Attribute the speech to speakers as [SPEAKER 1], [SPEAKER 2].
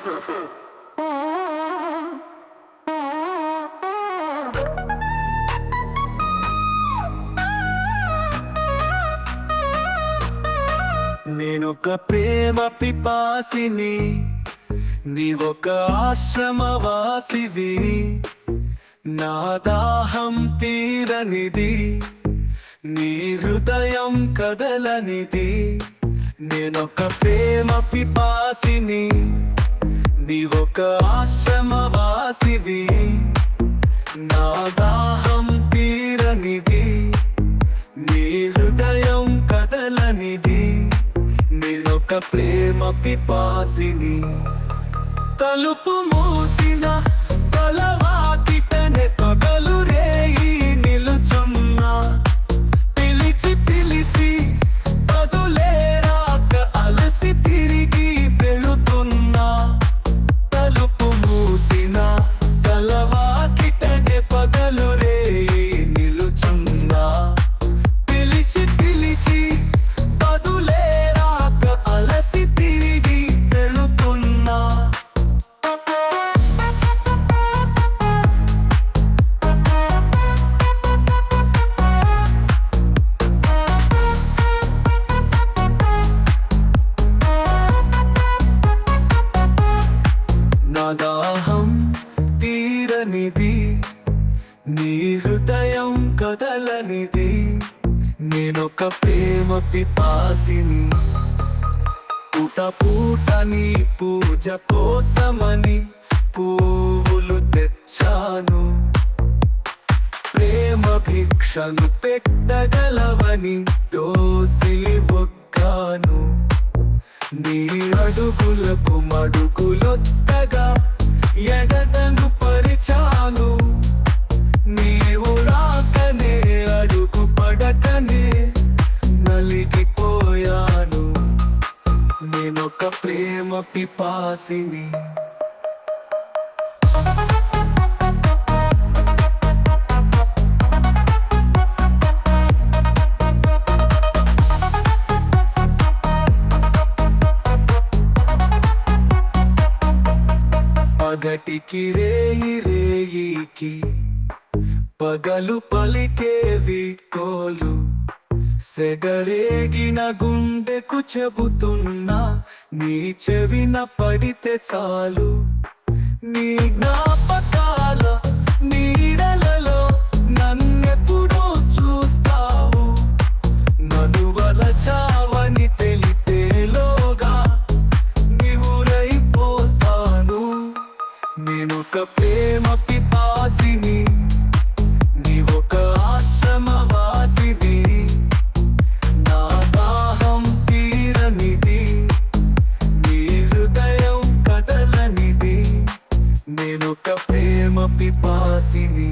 [SPEAKER 1] నేనొక ప్రేమ పిపాసిని నీవొక ఆశ్రమవాసివి. నా దాహం తీరనిది నీ హృదయం కదలనిది. నేనొక ప్రేమ పిపాసిని నీవొక ఆశ్రమవాసివి. నా దాహం తీరనిది. నీ హృదయం కదలనిది. నేనొక ప్రేమ పిపాసిని. తలుపు మూసి కదలనిది. నీ హృదయం కదలనిది. నేనొక ప్రేమ పిపాసిని పూట పూట నీ పూజ కోసమని పువ్వులు తెచ్చాను. ప్రేమ భిక్షను పెట్టగలవని దోసిలి ఒక్కాను. నీ అడుగులకు మడుగులొత్తగా ఎడతను పరిచాను నీవు రాకనే అడుగు పడకనే నలిగిపోయాను నేనొక ప్రేమ పిపాసిని. పగటికి రేయి రేయికి పగలు పలికే కోలు సెగరేగిన గుండెకు చెబుతున్నా నీ చెవిన పడితే చాలు. నీ జ్ఞాపక ప్రేమ పిపాసిని